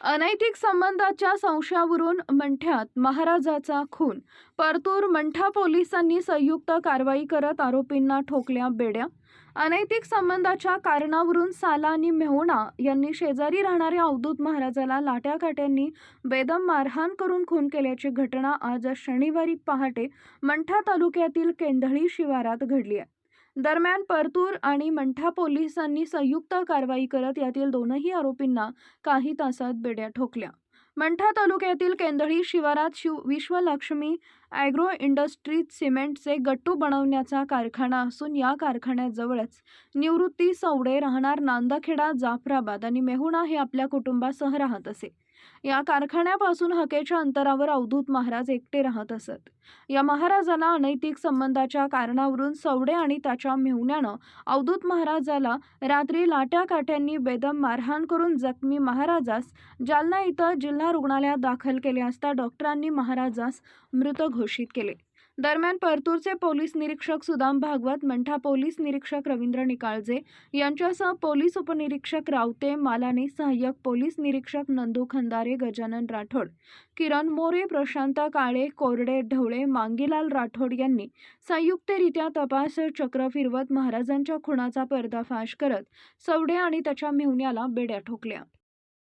अनैतिक संबंधाच्या संशयावरून मंठ्यात महाराजाचा खून. परतूर मंठा पोलिसांनी संयुक्त कारवाई करत आरोपींना ठोकल्या बेड्या. अनैतिक संबंधाच्या कारणावरून साला आणि मेहुणा यांनी शेजारी राहणाऱ्या अवधूत महाराजाला लाट्याकाट्यांनी बेदम मारहाण करून खून केल्याची घटना आज शनिवारी पहाटे मंठा तालुक्यातील केंधळी शिवारात घडली आहे. दरम्यान परतूर आणि मंठा पोलिसांनी संयुक्त कारवाई करत यातील दोनही आरोपींना काही तासात बेड्या ठोकल्या. मंठा तालुक्यातील केंदळी शिवारात शिव विश्वलक्ष्मी ॲग्रो इंडस्ट्रीज सिमेंटचे गट्टू बनवण्याचा कारखाना असून या कारखान्याजवळच निवृत्ती सवडे राहणार नांदखेडा जाफराबाद आणि मेहुणा हे आपल्या कुटुंबासह राहत असे. या कारखान्यापासून हकेच्या अंतरावर अवधूत महाराज एकटे राहत असत. या महाराजाला अनैतिक संबंधाच्या कारणावरून सवडे आणि त्याच्या मेहुण्यानं अवधूत महाराजाला रात्री लाट्या काट्यांनी बेदम मारहाण करून जखमी महाराजास जालना इथं जिल्हा रुग्णालयात दाखल केले असता डॉक्टरांनी महाराजास मृत घोषित केले. दरम्यान परतूरचे पोलीस निरीक्षक सुदाम भागवत मंठा पोलीस निरीक्षक रवींद्र निकाळजे यांच्यासह पोलीस उपनिरीक्षक रावते मालाने सहाय्यक पोलीस निरीक्षक नंदू खंदारे गजानन राठोड किरण मोरे प्रशांत काळे कोरडे ढवळे मांगीलाल राठोड यांनी संयुक्तरित्या तपास चक्र फिरवत महाराजांच्या खुणाचा पर्दाफाश करत सवडे आणि त्याच्या मेहुण्याला बेड्या ठोकल्या.